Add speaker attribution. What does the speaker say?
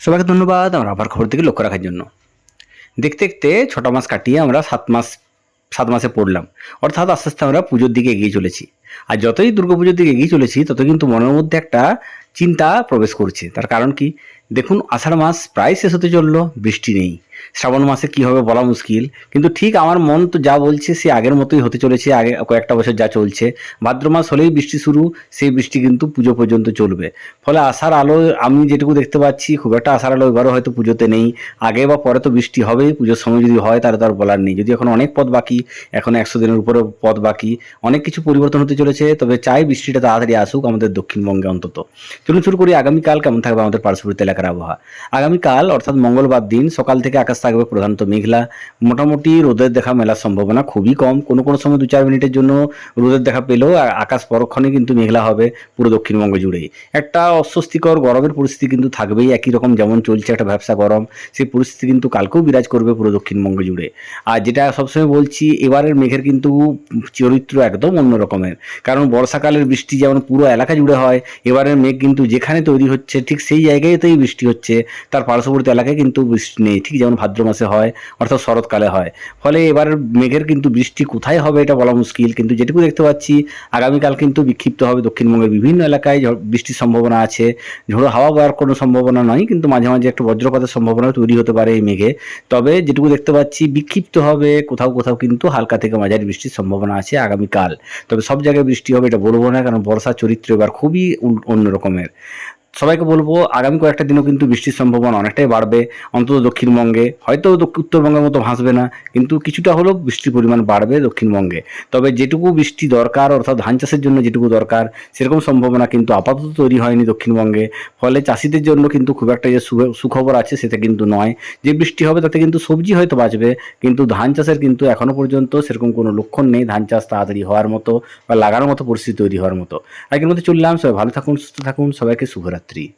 Speaker 1: সবাইকে ধন্যবাদ আমরা আবার খবর থেকে লক্ষ্য রাখার জন্য। দেখতে দেখতে ছটা মাস কাটিয়ে আমরা সাত মাস, সাত মাসে পড়লাম। অর্থাৎ আস্তে আস্তে আমরা পুজোর দিকে এগিয়ে চলেছি। আর যতই দুর্গাপুজোর দিকে এগিয়ে চলেছি, তত কিন্তু মনের মধ্যে একটা চিন্তা প্রবেশ করছে। তার কারণ কি? দেখুন, আষাঢ় মাস প্রায় শেষ হতে চলল, বৃষ্টি নেই। শ্রাবণ মাসে কি হবে বলা মুশকিল। কিন্তু ঠিক আমার মন তো যা বলছে সে আগের মতোই হতে চলেছে, আগে কয়েকটা বছর যা চলছে। ভাদ্র মাস হলেই বৃষ্টি শুরু, সেই বৃষ্টি কিন্তু পুজো পর্যন্ত চলবে। ফলে আশার আলো আমি যেটুকু দেখতে পাচ্ছি, খুব একটা আশার আলো এবারও হয়তো পুজোতে নেই। আগে বা পরে তো বৃষ্টি হবেই, পুজোর সময় যদি হয় তাহলে তো আর বলার নেই। যদি এখন অনেক পথ বাকি, এখন একশো দিনের উপরে পথ বাকি, অনেক কিছু পরিবর্তন হতে চলেছে, তবে চাই বৃষ্টিটা তাড়াতাড়ি আসুক আমাদের দক্ষিণবঙ্গে অন্তত। চলুন শুরু করি, আগামীকাল কেমন থাকবে আমাদের পার্শ্ববর্তী এলাকার আবহাওয়া? আগামীকাল, অর্থাৎ মঙ্গলবার দিন, সকাল থেকে আকাশ থাকবে প্রধানত মেঘলা। মোটামুটি রোদের দেখা মেলার সম্ভাবনা খুবই কম। কোনো কোনো সময় দু চার মিনিটের জন্য রোদের দেখা পেলেও আকাশ পরক্ষণে কিন্তু মেঘলা হবে পুরো দক্ষিণবঙ্গ জুড়েই একটা অস্বস্তিকর গরমের পরিস্থিতি কিন্তু থাকবেই। একই রকম যেমন চলছে একটা ব্যবসা গরম, সেই পরিস্থিতি কিন্তু কালকেও বিরাজ করবে পুরো দক্ষিণবঙ্গ জুড়ে। আর যেটা সবসময় বলছি, এবারের মেঘের কিন্তু চরিত্র একদম অন্য রকমের। কারণ বর্ষাকালের বৃষ্টি যেমন পুরো এলাকা জুড়ে হয়, এবারের মেঘ কিন্তু যেখানে তৈরি হচ্ছে ঠিক সেই জায়গাতেই বৃষ্টি হচ্ছে। তার পার্শ্ববর্তী এলাকায় কিন্তু বৃষ্টি নেই। ঠিক যেমন ভাদ্র মাসে হয়, অর্থাৎ শরৎকালে হয়। ফলে এবার মেঘের কিন্তু বৃষ্টি কোথায় হবে এটা বলা মুশকিল। কিন্তু যেটুকু দেখতে পাচ্ছি, আগামীকাল কিন্তু বিক্ষিপ্ত হবে দক্ষিণবঙ্গের বিভিন্ন এলাকায় বৃষ্টির সম্ভাবনা আছে। ঝোড়ো হাওয়া বওয়ার কোনো সম্ভাবনা নয়, কিন্তু মাঝে মাঝে একটু বজ্রপাতের সম্ভাবনা তৈরি হতে পারে এই মেঘে। তবে যেটুকু দেখতে পাচ্ছি, বিক্ষিপ্ত হবে, কোথাও কোথাও কিন্তু হালকা থেকে মাঝারি বৃষ্টির সম্ভাবনা আছে আগামীকাল। তবে সব জায়গায় বৃষ্টি হবে এটা বলব না কারণ বর্ষার চরিত্র এবার খুবই উল- অন্য রকমের। সবাইকে বলব, আগামী কয়েকটা দিনও কিন্তু বৃষ্টির সম্ভাবনা অনেকটাই বাড়বে। অন্তত দক্ষিণবঙ্গে। হয়তো উত্তরবঙ্গের মতো ভাসবে না, কিন্তু কিছুটা হলেও বৃষ্টির পরিমাণ বাড়বে দক্ষিণবঙ্গে। তবে যেটুকু বৃষ্টি দরকার, অর্থাৎ ধান চাষের জন্য যেটুকু দরকার, সেরকম সম্ভাবনা কিন্তু আপাতত তৈরি হয়নি দক্ষিণবঙ্গে। ফলে চাষিদের জন্য কিন্তু খুব একটা যে সুখবর আছে সেটা কিন্তু নয়। যে বৃষ্টি হবে তাতে কিন্তু সবজি হয়তো বাঁচবে, কিন্তু ধান চাষের কিন্তু এখনও পর্যন্ত সেরকম কোনো লক্ষণ নেই ধান চাষ তাড়াতাড়ি হওয়ার মতো বা লাগানোর মতো পরিস্থিতি তৈরি হওয়ার মতো। আগের মধ্যে চললাম, সবাই ভালো থাকুন, সুস্থ থাকুন, সবাইকে শুভরাত্রি। three.